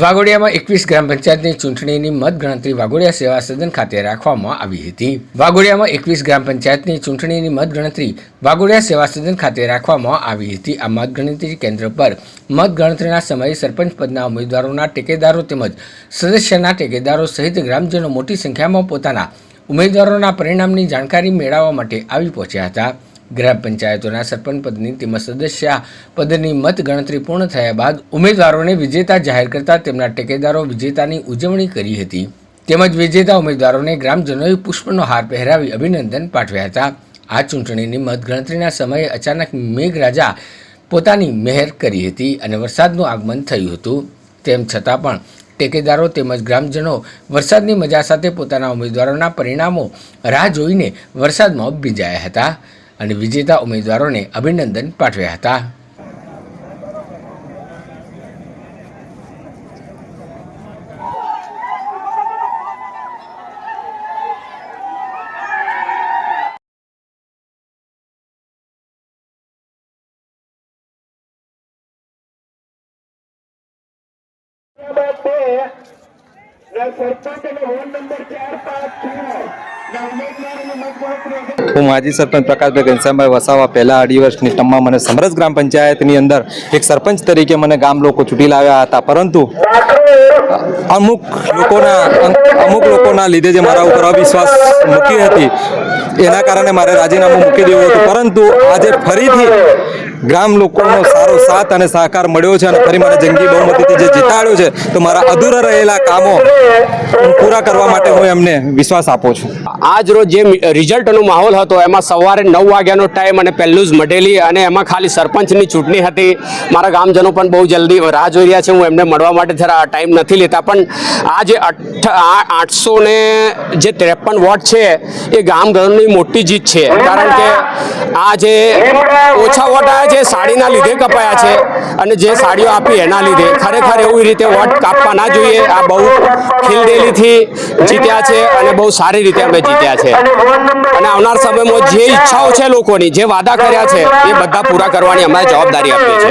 વાઘોડિયામાં એકવીસ ગ્રામ પંચાયતની ચૂંટણીની મતગણતરી વાઘોડિયા સેવા સદન ખાતે રાખવામાં આવી હતી. વાઘોડિયામાં એકવીસ ગ્રામ પંચાયતની ચૂંટણીની મતગણતરી વાઘોડિયા સેવા સદન ખાતે રાખવામાં આવી હતી. આ મતગણતરી કેન્દ્ર પર મતગણતરીના સમયે સરપંચ પદના ઉમેદવારોના ટેકેદારો તેમજ સદસ્યના ટેકેદારો સહિત ગ્રામજનો મોટી સંખ્યામાં પોતાના ઉમેદવારોના પરિણામની જાણકારી મેળવવા માટે આવી પહોંચ્યા હતા. ગ્રામ પંચાયતોના સરપંચ પદની તેમજ સદસ્ય પદની મતગણતરી પૂર્ણ થયા બાદ ઉમેદવારોને વિજેતા જાહેર કરતા તેમના ટેકેદારો વિજેતાની ઉજવણી કરી હતી. તેમજ વિજેતા ઉમેદવારોને ગ્રામજનોએ પુષ્પનો હાર પહેરાવી અભિનંદન પાઠવ્યા હતા. આ ચૂંટણીની મતગણતરીના સમયે અચાનક મેઘરાજા પોતાની મહેર કરી હતી અને વરસાદનું આગમન થયું હતું. તેમ છતાં પણ ટેકેદારો તેમજ ગ્રામજનો વરસાદની મજા સાથે પોતાના ઉમેદવારોના પરિણામો રાહ જોઈને વરસાદમાં ભીંજાયા હતા. અને વિજેતા ઉમેદવારોને અભિનંદન પાઠવ્યા હતા. સરપંચ અને વોર્ડ નંબર ચાર પાંચ છ. હું માજી સરપંચ પ્રકાશભાઈ ઘનશ્યામભાઈ વસાવા પહેલા અઢી વર્ષની ટર્મમાં મને સમરસ ગ્રામ પંચાયતની અંદર એક સરપંચ તરીકે મને ગામ લોકો ચૂંટી લાવ્યા હતા. પરંતુ અમુક લોકોના અમુક લોકોના લીધે જે મારા ઉપર અવિશ્વાસ મૂકી હતી, એના કારણે મારે રાજીનામું મૂકી દેવું હતું. પરંતુ આજે ફરીથી ગ્રામ લોકોનો સારો સાથ અને સહકાર મળ્યો છે અને ફરી મને જંગી બહુમતીથી જે જીતાડ્યો છે, તો મારા અધૂરા રહેલા કામો પૂરા કરવા માટે હું એમને વિશ્વાસ આપું છું. આજ રોજ જે રિઝલ્ટનો માહોલ હતો, એમાં સવારે નવ વાગ્યાનો ટાઈમ અને પહેલું જ મઢેલી અને એમાં ખાલી સરપંચની ચૂંટણી હતી. મારા ગામજનો પણ બહુ જલ્દી રાહ જોઈ રહ્યા છે, હું એમને મળવા માટે જરા ટાઈમ નથી લેતા. પણ આ જે અઠ આઠસો ને જે ત્રેપન વોટ છે, એ ગામજનોની મોટી જીત છે. કારણ કે આ જે ઓછા વોટ આવ્યા એ સાડીના લીધે કપાયા છે અને જે સાડીઓ આપી એના લીધે. ખરેખર એવી રીતે વોટ કાપવા ના જોઈએ. આ બહુ ખીલદેલીથી જીત્યા છે અને બહુ સારી રીતે અમે જીત્યા છે. અને આવનાર સમયમાં જે ઈચ્છાઓ છે લોકોની, જે વાદા કર્યા છે, એ બધા પૂરા કરવાની અમારે જવાબદારી આપીએ છે